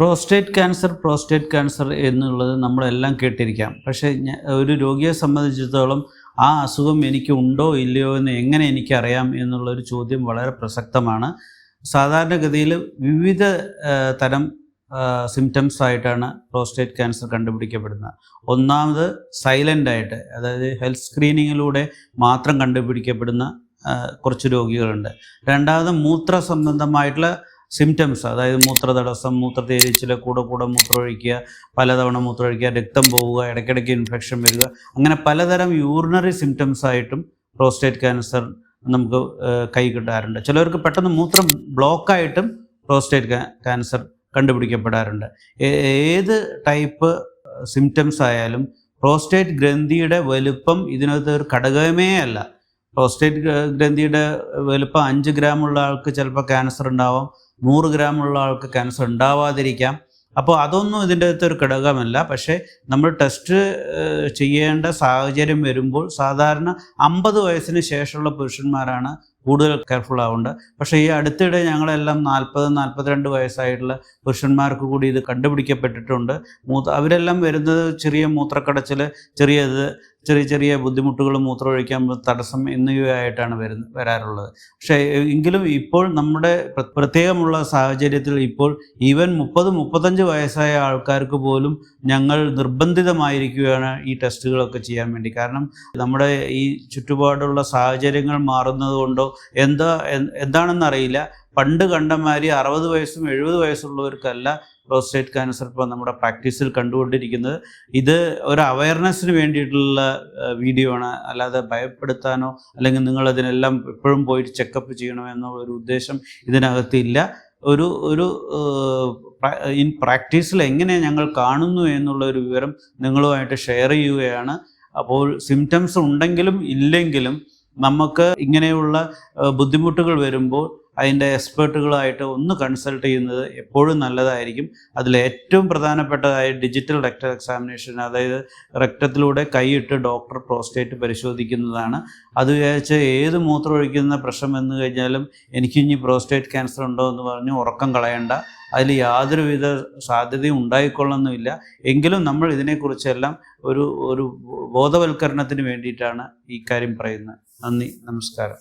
Prostate cancer prostate cancer എന്നുള്ളത് നമ്മളെല്ലാം കേട്ടിരിക്കാം. പക്ഷേ ഒരു രോഗിയെ സംബന്ധിച്ചിടത്തോളം ആ അസുഖം എനിക്ക് ഉണ്ടോ ഇല്ലയോ എന്ന് എങ്ങനെ എനിക്കറിയാം എന്നുള്ളൊരു ചോദ്യം വളരെ പ്രസക്തമാണ്. സാധാരണഗതിയിൽ വിവിധ തരം സിംറ്റംസ് ആയിട്ടാണ് പ്രോസ്റ്റേറ്റ് ക്യാൻസർ കണ്ടുപിടിക്കപ്പെടുന്നത്. ഒന്നാമത് സൈലന്റ് ആയിട്ട് അതായത് ഹെൽത്ത് സ്ക്രീനിങ്ങിലൂടെ മാത്രം കണ്ടുപിടിക്കപ്പെടുന്ന കുറച്ച് രോഗികളുണ്ട്. രണ്ടാമത് മൂത്ര സംബന്ധമായിട്ടുള്ള സിംറ്റംസ് അതായത് മൂത്രതടസ്സം മൂത്രത്തേരിച്ചിൽ കൂടെ കൂടെ മൂത്രമൊഴിക്കുക പലതവണ മൂത്രമൊഴിക്കുക രക്തം പോവുക ഇടയ്ക്കിടയ്ക്ക് ഇൻഫെക്ഷൻ വരിക അങ്ങനെ പലതരം യൂറിനറി സിംറ്റംസ് ആയിട്ടും പ്രോസ്റ്റേറ്റ് ക്യാൻസർ നമുക്ക് കൈ കിട്ടാറുണ്ട്. ചിലവർക്ക് പെട്ടെന്ന് മൂത്രം ബ്ലോക്കായിട്ടും പ്രോസ്റ്റേറ്റ് ക്യാൻസർ കണ്ടുപിടിക്കപ്പെടാറുണ്ട്. ഏത് ടൈപ്പ് സിംറ്റംസ് ആയാലും പ്രോസ്റ്റേറ്റ് ഗ്രന്ഥിയുടെ വലുപ്പം ഇതിനകത്ത് ഒരു ഘടകമേ അല്ല. പ്രോസ്റ്റേറ്റ് ഗ്രന്ഥിയുടെ വലുപ്പം അഞ്ച് ഗ്രാമുള്ള ആൾക്ക് ചിലപ്പോൾ ക്യാൻസർ ഉണ്ടാവാം. നൂറ് ഗ്രാമുള്ള ആൾക്ക് ക്യാൻസർ ഉണ്ടാവാതിരിക്കാം. അപ്പോൾ അതൊന്നും ഇതിന്റെ അകത്ത് ഒരു ഘടകമല്ല. പക്ഷേ നമ്മൾ ടെസ്റ്റ് ചെയ്യേണ്ട സാഹചര്യം വരുമ്പോൾ സാധാരണ അമ്പത് വയസ്സിന് ശേഷമുള്ള പുരുഷന്മാരാണ് കൂടുതൽ കെയർഫുൾ ആവേണ്ടത്. പക്ഷേ ഈ അടുത്തിടെ ഞങ്ങളെല്ലാം നാൽപ്പത് നാൽപ്പത്തിരണ്ട് വയസ്സായിട്ടുള്ള പുരുഷന്മാർക്ക് കൂടി ഇത് കണ്ടുപിടിക്കപ്പെട്ടിട്ടുണ്ട്. മൂത്ര അവരെല്ലാം വരുന്നത് ചെറിയ മൂത്രക്കടച്ചിൽ ചെറിയത് ചെറിയ ചെറിയ ബുദ്ധിമുട്ടുകൾ മൂത്രമൊഴിക്കാൻ തടസ്സം എന്നിവയായിട്ടാണ് വരുന്ന വരാറുള്ളത്. പക്ഷേ എങ്കിലും ഇപ്പോൾ നമ്മുടെ പ്ര- പ്രത്യേകമുള്ള സാഹചര്യത്തിൽ ഇപ്പോൾ ഈവൻ മുപ്പത് മുപ്പത്തഞ്ച് വയസ്സായ ആൾക്കാർക്ക് പോലും ഞങ്ങൾ നിർബന്ധിതമായിരിക്കുകയാണ് ഈ ടെസ്റ്റുകളൊക്കെ ചെയ്യാൻ വേണ്ടി. കാരണം നമ്മുടെ ഈ ചുറ്റുപാടുള്ള സാഹചര്യങ്ങൾ മാറുന്നത് കൊണ്ടോ എന്താ എന്താണെന്നറിയില്ല. പണ്ട് കണ്ടമാതിരി അറുപത് വയസ്സും എഴുപത് വയസ്സുള്ളവർക്കല്ല പ്രോസ്റ്റേറ്റ് ക്യാൻസർ ഇപ്പോൾ നമ്മുടെ പ്രാക്ടീസിൽ കണ്ടുകൊണ്ടിരിക്കുന്നത്. ഇത് ഒരു അവയർനെസ്സിന് വേണ്ടിയിട്ടുള്ള വീഡിയോ ആണ്. അല്ലാതെ ഭയപ്പെടുത്താനോ അല്ലെങ്കിൽ നിങ്ങൾ അതിനെല്ലാം എപ്പോഴും പോയിട്ട് ചെക്കപ്പ് ചെയ്യണമെന്നോ ഒരു ഉദ്ദേശം ഇതിനകത്തില്ല ഒരു ഒരു ഇൻ പ്രാക്ടീസിൽ എങ്ങനെ ഞങ്ങൾ കാണുന്നു എന്നുള്ള ഒരു വിവരം നിങ്ങളുമായിട്ട് ഷെയർ ചെയ്യുകയാണ്. അപ്പോൾ സിംറ്റംസ് ഉണ്ടെങ്കിലും ഇല്ലെങ്കിലും നമുക്ക് ഇങ്ങനെയുള്ള ബുദ്ധിമുട്ടുകൾ വരുമ്പോൾ അതിന്റെ എക്സ്പേർട്ടുകളായിട്ട് ഒന്ന് കൺസൾട്ട് ചെയ്യുന്നത് എപ്പോഴും നല്ലതായിരിക്കും. അതിൽ ഏറ്റവും പ്രധാനപ്പെട്ടതായ ഡിജിറ്റൽ റെക്ടൽ എക്സാമിനേഷൻ അതായത് റെക്ടത്തിലൂടെ കൈയിട്ട് ഡോക്ടർ പ്രോസ്റ്റേറ്റ് പരിശോധിക്കുന്നതാണ്. അത് വിചാരിച്ച് ഏത് മൂത്രം ഒഴിക്കുന്ന പ്രശ്നം എന്ന് കഴിഞ്ഞാലും എനിക്കിനി പ്രോസ്റ്റേറ്റ് ക്യാൻസർ ഉണ്ടോ എന്ന് പറഞ്ഞ് ഉറക്കം കളയണ്ട. അതിൽ യാതൊരുവിധ സാധ്യതയും ഉണ്ടായിക്കൊള്ളുന്നില്ല എങ്കിലും നമ്മൾ ഇതിനെക്കുറിച്ചെല്ലാം ഒരു ഒരു ബോധവൽക്കരണത്തിന് വേണ്ടിയിട്ടാണ് ഈ കാര്യം പറയുന്നത്. നന്ദി നമസ്കാരം.